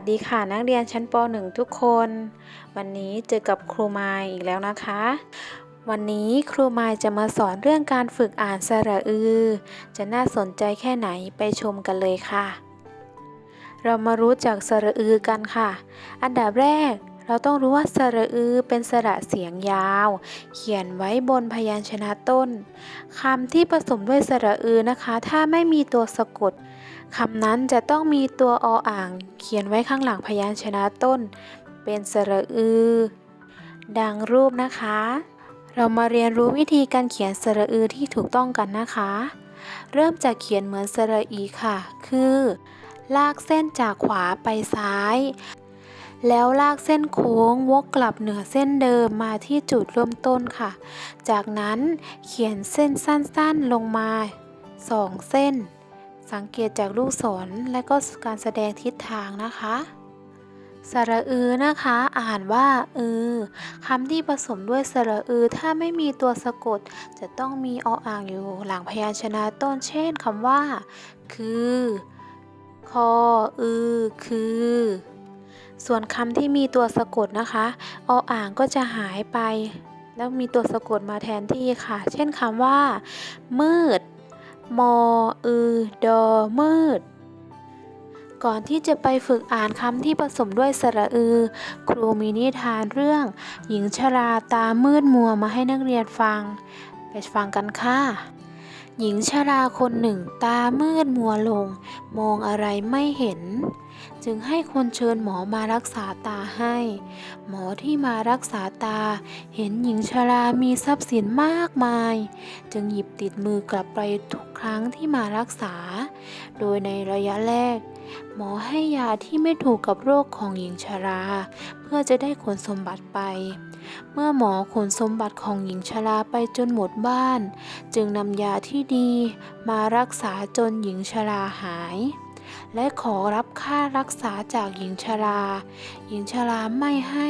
สดีค่ะนักเรียนชั้นป .1 ทุกคน วันนี้เจอกับครูไมายอีกแล้วนะคะ วันนี้ครูไมายจะมาสอนเรื่องการฝึกอ่านสระอือ จะน่าสนใจแค่ไหนไปชมกันเลยค่ะ เรามารู้จักสระอือกันค่ะ อันดับแรก เราต้องรู้ว่าสระอือเป็นสระเสียงยาว เขียนไว้บนพยัญชนะต้นคำที่ผสมด้วยสระอือนะคะ ถ้าไม่มีตัวสะกด คำนั้นจะต้องมีตัวออ่าง เขียนไว้ข้างหลังพยัญชนะต้น เป็นสระอือ ดังรูปนะคะ เรามาเรียนรู้วิธีการเขียนสระอือที่ถูกต้องกันนะคะ เริ่มจากเขียนเหมือนสระอีค่ะ คือ ลากเส้นจากขวาไปซ้าย แล้วลากเส้นโค้งวกกลับเหนือเส้นเดิมมาที่จุดเริ่มต้นค่ะ จากนั้นเขียนเส้นสั้นๆลงมาสองเส้น สังเกตจากลูกศรและก็การแสดงทิศทางนะคะสระอือนะคะ อ่านว่าอือคำที่ผสมด้วยสระอือถ้าไม่มีตัวสะกด จะต้องมีออ่างอยู่หลังพยัญชนะต้นเช่นคำว่า คือ คอ อือ คือ ส่วนคำที่มีตัวสะกดนะคะออ่างก็จะหายไป แล้วมีตัวสะกดมาแทนที่ค่ะ เช่นคำว่า มืด มอ อือ ดอ มืด ก่อนที่จะไปฝึกอ่านคำที่ผสมด้วยสระอือ ครูมีนิทานเรื่อง หญิงชราตามืดมัวมาให้นักเรียนฟัง ไปฟังกันค่ะ หญิงชราคนหนึ่งตามืดมัวลง มองอะไรไม่เห็น จึงให้คนเชิญหมอมารักษาตาให้ หมอที่มารักษาตา เห็นหญิงชรามีทรัพย์สินมากมาย จึงหยิบติดมือกลับไปทุกครั้งที่มารักษา โดยในระยะแรก หมอให้ยาที่ไม่ถูกกับโรคของหญิงชรา เพื่อจะได้ขนสมบัติไป เมื่อหมอขนสมบัติของหญิงชราไปจนหมดบ้าน จึงนำยาที่ดีมารักษาจนหญิงชราหาย และขอรับค่ารักษาจากหญิงชรา หญิงชราไม่ให้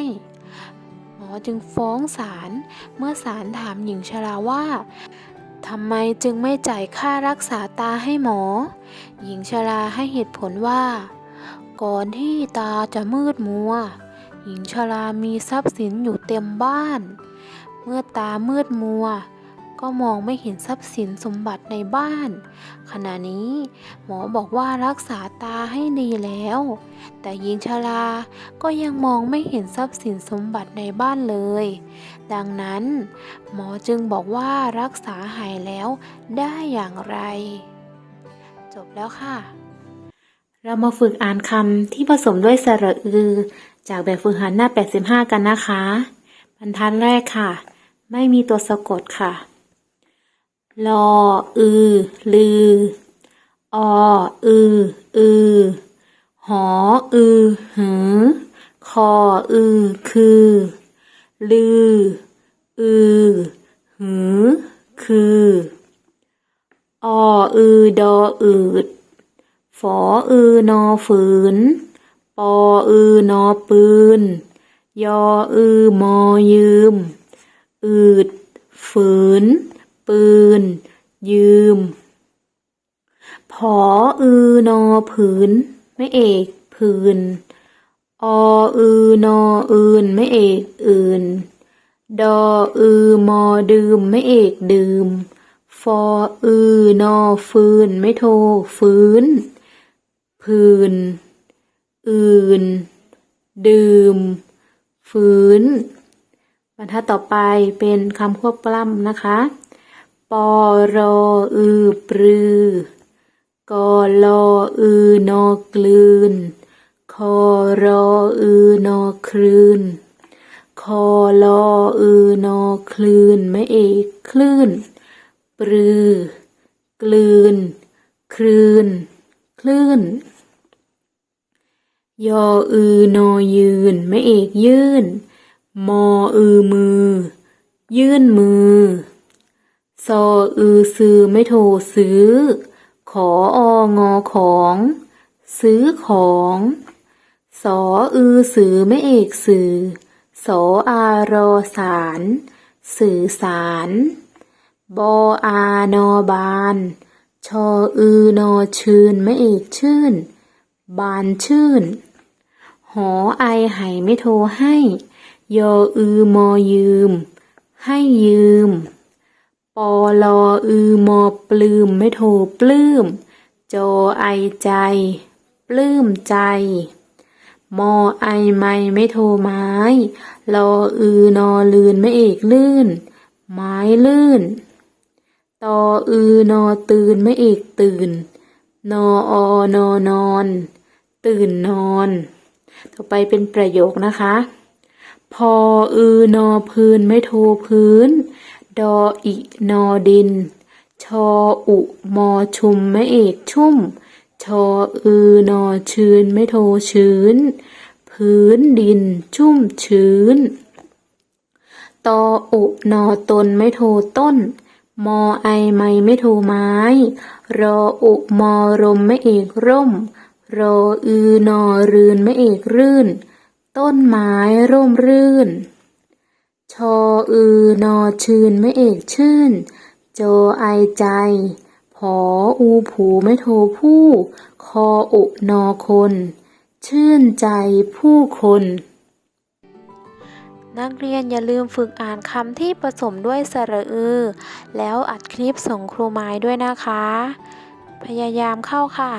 หมอจึงฟ้องศาลเมื่อศาลถามหญิงชราว่าทำไมจึงไม่จ่ายค่ารักษาตาให้หมอ หญิงชราให้เหตุผลว่า ก่อนที่ตาจะมืดมัว หญิงชรามีทรัพย์สินอยู่เต็มบ้าน เมื่อตามืดมัว ก็มองไม่เห็นทรัพย์สินสมบัติในบ้าน ขณะนี้หมอบอกว่ารักษาตาให้ดีแล้ว แต่หญิงชราก็ยังมองไม่เห็นทรัพย์สินสมบัติในบ้านเลย ดังนั้น หมอจึงบอกว่ารักษาหายแล้วได้อย่างไร จบแล้วค่ะ เรามาฝึกอ่านคำที่ผสมด้วยสระอือ จากแบบฝึกหัดหน้า 85 กันนะคะ บรรทัดแรกค่ะ ไม่มีตัวสะกดค่ะลออือ ลือ ออือ อือ หออือ หือ คออือ คือ ลือ อือ หือ คือ ออือ ดออืด ฝออือนอฝืน ปออือนอปืน ยออือมอยืม อืด ฝืน ปืน ยืม ผออือนอผืน ไม่เอกผืน ออือนออื่น ไม่เอกอื่น ดออือมอดื่ม ไม่เอกดื่ม ฟออือนอฟืน ไม่โท ฟื้น พื้น อื่น ดื่ม ฟื้น บรรทัดต่อไปเป็นคำควบกล้ำนะคะ ปอรออือปรือกอลออือนอกลืน คอรออือนอคลืน คอลออือนอคลืนไม่เอกคลื่น ปรือกลืน คลืน คลื่น ยออือนอยืนไม่เอกยื่น มออือมือ ยื่นมือ ซออือซื้อไม่โทรซื้อ ขอองอของ ซื้อของสออือสือไม่เอกสื่อสออารอสาร สื่อสาร บออานอบาน ชออือนอชื่นไม่เอกชื่น บานชื่น หอไอไหไม่โทรให้ ยออือมอยืม ให้ยืม ปอลออือมอปลืมไม่โทรปลื้ม จอไอใจ ปลื้มใจ มอไอไม่ไม่โทรไม้รออือนอลืนไม่เอกลื่น ไม้ลื่น ตออือนอตื่นไม่เอกตื่น นออนอนอน ตื่นนอน ต่อไปเป็นประโยคนะคะ พออือนอพื้นไม่โทพื้น ดออินอดิน ชออุมอชุมไม่เอกชุ่ม ชออือนอชื้นไม่โทชื้น พื้นดินชุ่มชื้น ตออุนอตนไม่โทต้น มอไอไม่ไม่โทไม้ รออุมอรมไม่เอกร่ม รออือนอรืนไม่เอกรื่น ต้นไม้ร่มรื่น ชออือนอชื่นไม่เอกชื่น โจไอใจ ผออูผูไม่โทผู้ คออุนอคน ชื่นใจผู้คน นักเรียนอย่าลืมฝึกอ่านคำที่ผสมด้วยสระอือ แล้วอัดคลิปส่งครูไม้ด้วยนะคะ พยายามเข้าค่ะ